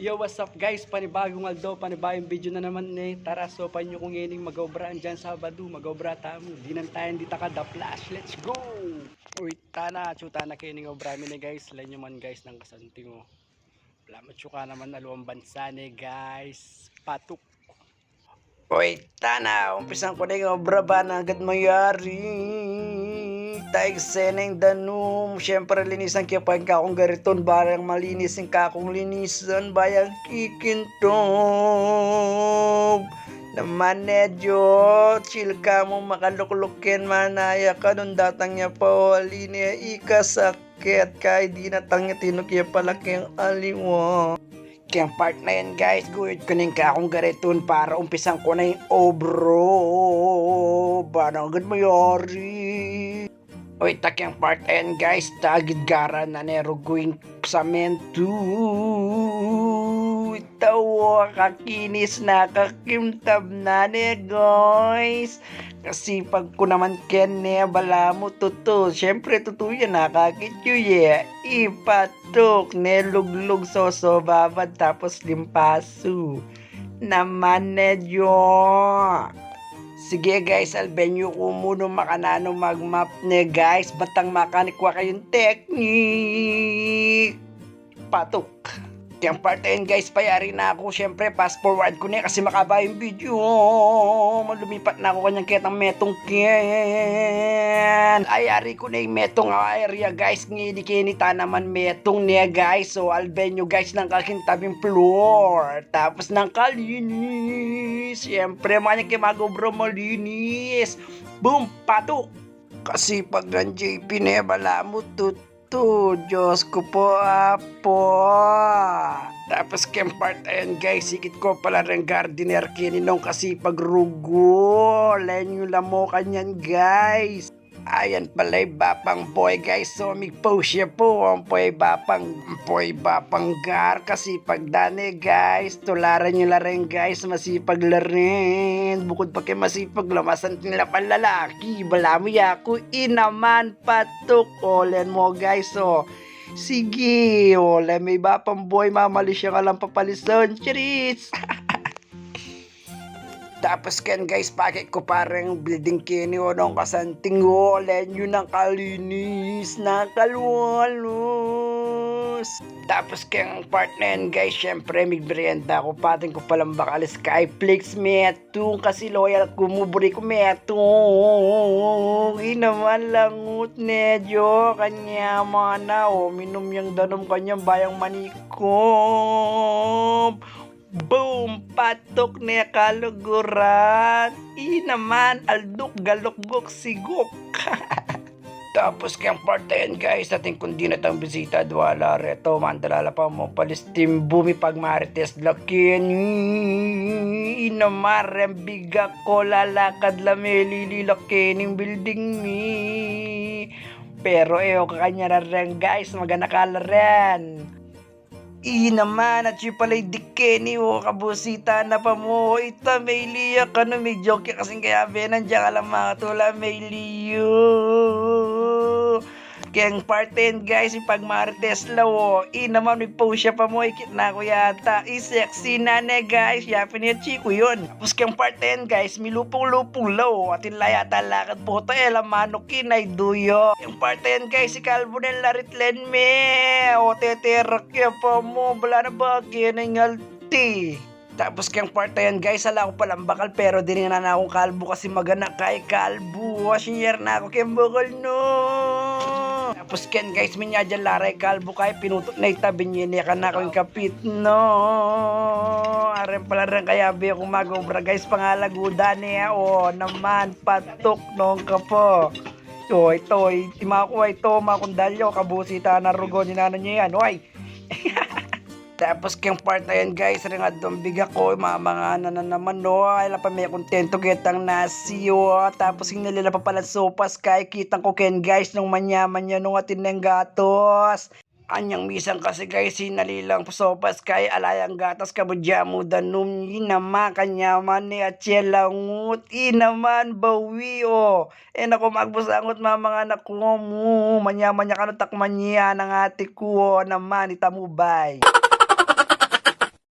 Yo, what's up guys? Panibagong aldo, panibagong video na naman eh. Tara, sopan nyo kung ining mag-obra dyan Sabado. Mag-obra tamo. Di nang tayo di taka the flash. Let's go! Uy, tana, chuta na kayo ning obra mi ni guys. Lan nyo man guys ng kasanting mo. Wala matsuka naman aluang bansa ni guys. Patuk. Uy, tana, umpisan ko na yung obra ba na agad mayari. Taig seneng danum, syempre linisan kaya pa akong gariton, barang malinisin ka akong linisan, bayang kikintog. Naman medyo chill ka mo makaluklukin manaya ka nun datang niya pa wali niya ikasakit kahit di natang tinukya palaki ang aliwa. Kaya ang part na yan guys, good kuning ka akong gariton para umpisan ko na yung obro. Parang agad mayari. Uy, takyang part na yan guys, tagid gara na nero going sa mentu. Itawa kakinis na kakimtab na ne guys. Kasi pag ko naman ken ne bala mo tuto. Siyempre tuto yan nakakityo ye. Ipatok ne luglug soso babad tapos limpasu. Naman ne Sige guys, albenyo ko muna makanano magmap ne guys. Batang makanikwa kayong technique. Patok. Kaya part na yun guys, payari na ako. Siyempre, fast forward ko na kasi makaba yung video. Malumipat na ako kanyang kitang metong ken. Ayari ko na yung metong area guys. Ngini kinita naman metong niya guys. So, albenyo guys ng kakintabing floor. Tapos ng kalinis. Siyempre, mga kimagobro malinis. Boom! Patok! Kasi pag ang JP nebala mo tuto, Diyos ko po apo. Tapos kem part ayan guys, sikit ko pala rin gardener kininong kasi pagrugo. Len yung lamo kanyan guys. Ayan pala yung bapang boy guys. So migpo siya po. Ang poy bapang, poy bapang gar. Kasi pagdani guys. Tularan nyo la rin guys. Masipag la rin. Bukod pa kay masipag lamasan nila panlalaki. Bala mo yaku. Inaman patok. Olen mo guys. So Sige, ole may bapang boy mamali siya ka lang papalison. Cheers! Tapos kan guys, pakit ko parang building kini o nung kasanting olen yun ang kalinis na kalwalos. Tapos kaya ang part na yan guys, syempre may merienda ko pating ko palang bakal Skyflix metong kasi loyal kumubri ko metong. Inaman langut nedyo kanya mana o minum yung danom kanyang bayang manikom. Boom! Patok na kaluguran. I naman, alduk galukgok sigok. Tapos kayang part na yan guys, ating kundi na tang bisita dwala reto, mandalala pa mo palistim bumi pag marites lakin. I naman, rembiga ko lalakad lame lililakin ng building mi. Pero eh, kanya na rin guys, magana kala rin. I naman at yung pala'y dikeni o kabusita na pa mo. Ita may liya ka no may joke kasing kaya benan dyan ka lang mga tula may liyo. Kaya ang part 10 guys, pag marites lawo, i naman may post siya pa mo, ikit na ko yata. I sexy na ne guys, yapin niya chiko yun. Tapos kaya ang part 10 guys, may lupong-lupong lawo, at yata lakad po to, elam mano kinay duyo. Yung part 10 guys, si Calvo ng laritlen me, o teterak ya pa mo, bala na ba, kinangalti. Tapos kayang part na yan guys, ala ko palang bakal pero din na na akong kalbo kasi magana kay kalbo. Washiyer na ako kayang bakal no. Tapos ken guys, minya dyan laray kalbo kay pinutot na itabi niya niya ka na akong kapit no. Aren pala rin kaya bi ako magobra guys, pangalaguda niya o naman patok nung ka po. So ito, itima ko ito, makundalyo, kabusita na rugo ni nana niya yan. Oy! Tapos kyung part na yan guys, rin nga biga ko, mga mga na na naman no, ay pa may kontento kitang nasi o, tapos hinalila pa pala sopas kay kitang ko ken guys, nung manyaman niya nung atin ng gatos. Anyang misang kasi guys, sinalilang sopas kay alayang gatas kabudya mo danum inama kanyaman ni atyelangut inaman bawi o. E nako magbusangot mga mga anak ko mo, manyaman niya kano takman niya ng ate ko naman itamubay.